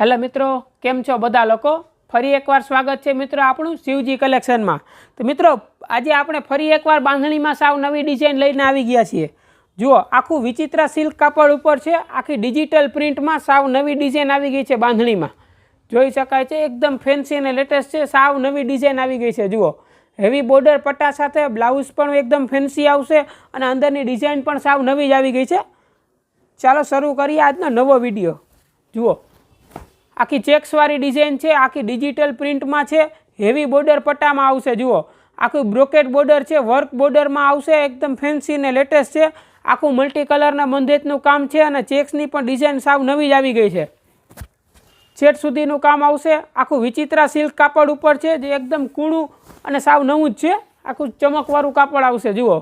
Hello મિત્રો, કેમ છો બધા લોકો? ફરી એકવાર સ્વાગત છે મિત્રો આપણું શિવજી કલેક્શનમાં. તો મિત્રો, આજે આપણે ફરી એકવાર બાંધણીમાં સાવ નવી ડિઝાઇન લઈને આવી ગયા છીએ. જુઓ, આખું વિચિત્ર સિલ્ક કાપડ ઉપર છે, આખી ડિજિટલ પ્રિન્ટમાં સાવ નવી ડિઝાઇન આવી ગઈ છે બાંધણીમાં. જોઈ શકાય છે, એકદમ ફેન્સી અને લેટેસ્ટ છે, સાવ નવી ડિઝાઇન આવી ગઈ છે, જુઓ. હેવી બોર્ડર પટ્ટા સાથે બ્લાઉઝ પણ એકદમ ફેન્સી આવશે અને અંદરની ડિઝાઇન પણ સાવ નવી જ આવી ગઈ છે. ચાલો શરૂ કરીએ આજનો નવો વીડિયો જુઓ. આખી ચેક્સવાળી ડિઝાઇન છે, આખી ડિજિટલ પ્રિન્ટમાં છે હેવી બોર્ડર પટ્ટામાં આવશે, જુઓ. આખું બ્રોકેટ બોર્ડર છે વર્ક બોર્ડરમાં આવશે, એકદમ ફેન્સી ને લેટેસ્ટ છે. આખું મલ્ટી કલરના બંધેજનું કામ છે અને ચેક્સની પણ ડિઝાઇન સાવ નવી જ આવી ગઈ છે. છેટ સુધીનું કામ આવશે. આખું વિચિત્રા સિલ્ક કાપડ ઉપર છે, જે એકદમ કૂણું અને સાવ નવું જ છે. આખું ચમકવાળું કાપડ આવશે, જુઓ.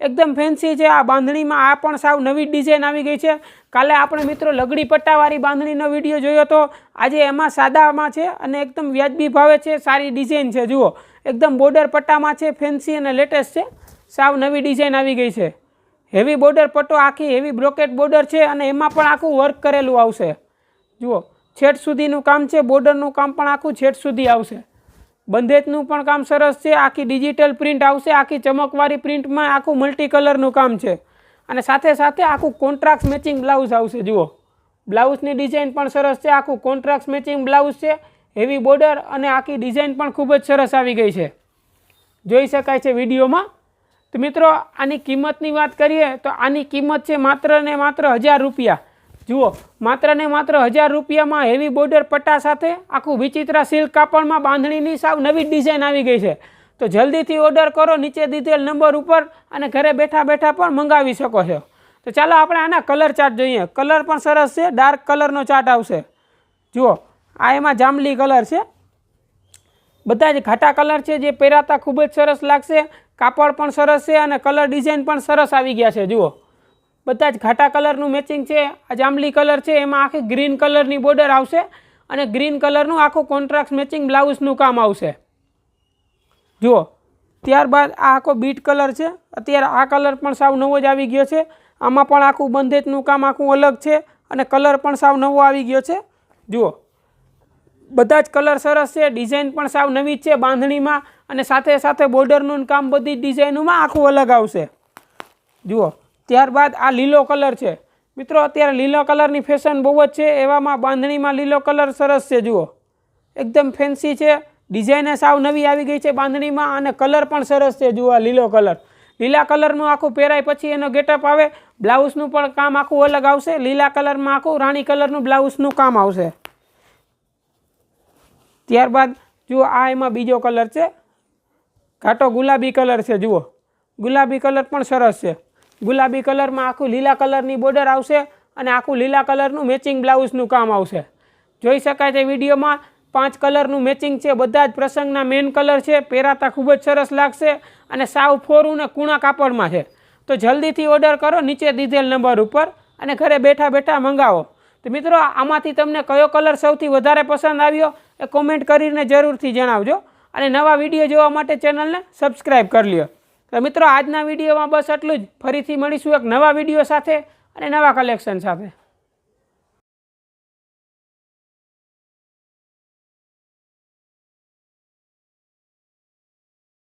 એકદમ ફેન્સી છે આ બાંધણીમાં. આ પણ સાવ નવી ડિઝાઇન આવી ગઈ છે. કાલે આપણે મિત્રો લગડી પટ્ટાવાળી બાંધણીનો વીડિયો જોયો તો આજે એમાં સાદામાં છે અને એકદમ વ્યાજબી ભાવે છે. સારી ડિઝાઇન છે, જુઓ. એકદમ બોર્ડર પટ્ટામાં છે ફેન્સી અને લેટેસ્ટ છે. સાવ નવી ડિઝાઇન આવી ગઈ છે. હેવી બોર્ડર પટ્ટો આખી હેવી બ્રોકેટ બોર્ડર છે અને એમાં પણ આખું વર્ક કરેલું આવશે. જુઓ. છેટ સુધીનું કામ છે બોર્ડરનું કામ પણ આખું છેટ સુધી આવશે. બંધેજનું પણ કામ સરસ છે. આખી ડિજિટલ પ્રિન્ટ આવશે. આખી ચમકવાળી પ્રિન્ટમાં આખું મલ્ટી કલરનું કામ છે. અને સાથે સાથે આખું કોન્ટ્રાક્ટ મેચિંગ બ્લાઉઝ આવશે. જુઓ. બ્લાઉઝની ડિઝાઇન પણ સરસ છે. આખું કોન્ટ્રાક્ટ મેચિંગ બ્લાઉઝ છે. હેવી બોર્ડર અને આખી ડિઝાઇન પણ ખૂબ જ સરસ આવી ગઈ છે. જોઈ શકાય છે વિડીયોમાં? તો મિત્રો, આની કિંમતની વાત કરીએ તો આની કિંમત છે માત્ર ને માત્ર હજાર રૂપિયા. જુઓ, માત્ર ને માત્ર હજાર રૂપિયામાં હેવી બોર્ડર પટ્ટા સાથે આખું વિચિત્રા સિલ્ક કાપડમાં બાંધણીની સાવ નવી ડિઝાઇન આવી ગઈ છે. તો જલ્દીથી ઓર્ડર કરો, નીચે દીધેલ નંબર ઉપર અને ઘરે બેઠા બેઠા પણ મંગાવી શકો છો. તો ચાલો આપણે આના કલર ચાર્ટ જોઈએ. કલર પણ સરસ છે ડાર્ક કલરનો ચાર્ટ આવશે. જુઓ, આ એમાં જાંબલી કલર છે. બધા જ ઘાટા કલર છે જે પહેરાતા ખૂબ જ સરસ લાગશે. કાપડ પણ સરસ છે અને કલર ડિઝાઇન પણ સરસ આવી ગયા છે. જુઓ બધા જ ઘાટા કલરનું મેચિંગ છે, આ જાંબલી કલર છે, એમાં આખી ગ્રીન કલરની બોર્ડર આવશે અને ગ્રીન કલરનું આખું કોન્ટ્રાક્ટ મેચિંગ બ્લાઉઝનું કામ આવશે. જુઓ, ત્યારબાદ આ આખો બીટ કલર છે, અત્યારે આ કલર પણ સાવ નવો જ આવી ગયો છે, આમાં પણ આખું બંધેજનું કામ આખું અલગ છે અને કલર પણ સાવ નવો આવી ગયો છે. જુઓ, બધા જ કલર સરસ છે ડિઝાઇન પણ સાવ નવી જ છે બાંધણીમાં અને સાથે સાથે બોર્ડરનું કામ બધી ડિઝાઇનોમાં આખું અલગ આવશે. જુઓ ત્યારબાદ આ લીલો કલર છે. મિત્રો, અત્યારે લીલો કલરની ફેશન બહુ જ છે. એવામાં બાંધણીમાં લીલો કલર સરસ છે, જુઓ. એકદમ ફેન્સી છે. ડિઝાઇન સાવ નવી આવી ગઈ છે બાંધણીમાં અને કલર પણ સરસ છે, જુઓ લીલો કલર. લીલા કલરનું આખું પહેરાય પછી એનો ગેટઅપ આવે. બ્લાઉઝનું પણ કામ આખું અલગ આવશે. લીલા કલરમાં આખું રાણી કલરનું બ્લાઉઝનું કામ આવશે. ત્યારબાદ, જુઓ, આ એમાં બીજો કલર છે. ઘાટો ગુલાબી કલર છે, જુઓ. ગુલાબી કલર પણ સરસ છે. ગુલાબી કલરમાં આખું લીલા કલરની બોર્ડર આવશે અને આખું લીલા કલરનું મેચિંગ બ્લાઉઝનું કામ આવશે. જોઈ શકાય છે વિડીયોમાં પાંચ કલરનું મેચિંગ છે, બધા જ પ્રસંગના મેન કલર છે, પહેરાતા ખૂબ જ સરસ લાગશે અને સાવ ફોરું ને કૂણા કાપડમાં છે. તો જલ્દીથી ઓર્ડર કરો, નીચે દીધેલ નંબર ઉપર અને ઘરે બેઠા બેઠા મંગાવો. તો મિત્રો, આમાંથી તમને કયો કલર સૌથી વધારે પસંદ આવ્યો એ કોમેન્ટ કરીને જરૂરથી જણાવજો અને નવા વીડિયો જોવા માટે ચેનલને સબસ્ક્રાઈબ કરી લ્યો. તો મિત્રો, આજના વિડીયોમાં બસ એટલું જ. ફરીથી મળીશું એક નવા વીડિયો સાથે અને નવા કલેક્શન સાથે.